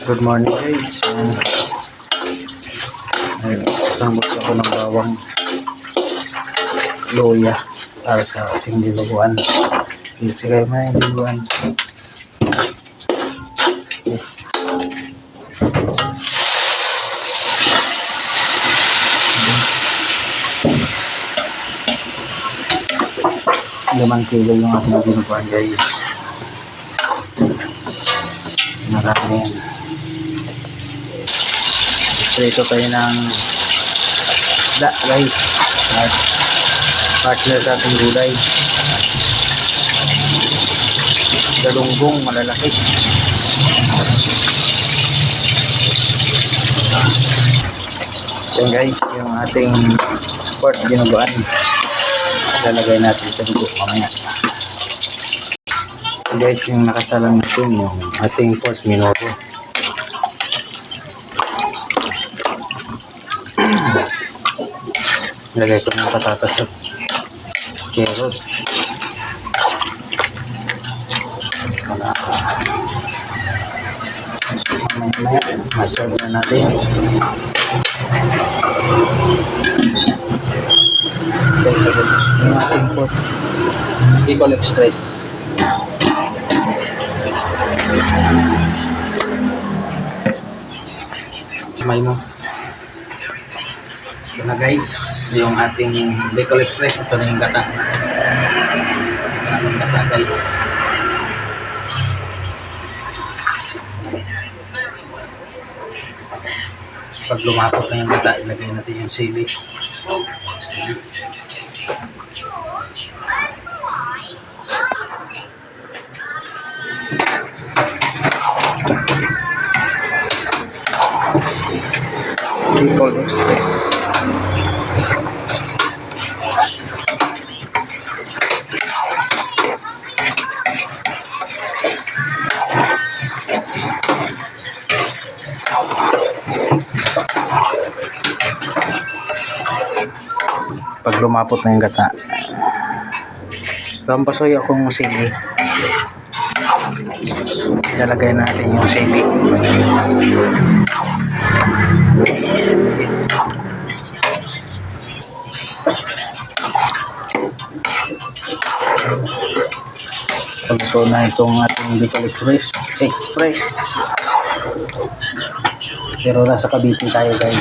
Good morning guys. Um, ayun, sambot ako ng bawang loya para sa ating diluguan. Kasi kayo may diluguan. Limang kilo yung ating diluguan guys. Marami yan. Prito tayo ng isda guys. At partner sa ating gulay. Galunggong malalaki. Yan guys, yung ating pork ginuguan. Lalagay natin sa dugo mamaya. Guys, yung nakasalang natin yung ating pork minoro. Lagay ko ng patatas at carrot. Wala. Mamaya-maya, maserve na natin. Yung Express. May mo. Ito na guys, yung ating Bicol Express. Ito na yung gata. Ang gata guys. Pag lumapot na yung gata, ilagay natin yung sili. Bicol Express. Pag lumapot na yung gata. Rampasoy akong sili. Ilalagay natin yung sili. Pagso na itong ating Bicol Express. Express. Pero nasa Cavite tayo guys.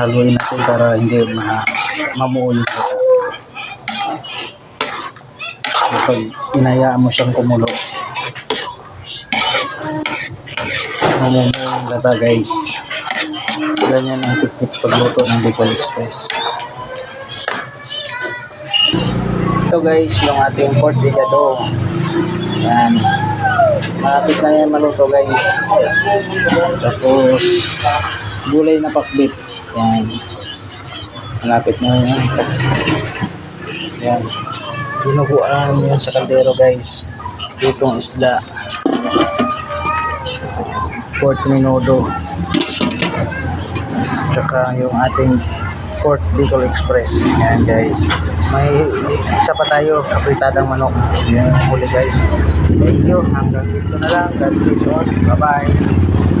Haluin natin para hindi ma mamuo yung gata. Kapag inayaan mo siyang kumulo, mamumuo yung gata guys. Ganyan ang tiktik pagluto ng Bicol Express. Ito guys, yung ating pork digado. Yan. Malapit na yan maluto guys. Tapos, gulay na pakbit. Yan. Malapit na yan. Kasi, yan. Dinuguan yun sa kaldero guys. Itong isda. Port Minodo. Tsaka yung ating Fort Bicol Express. Yan guys. May isa pa tayo, kapritadang manok. Yan huli guys. Thank you. Hanggang dito na lang. God bless all. Bye-bye.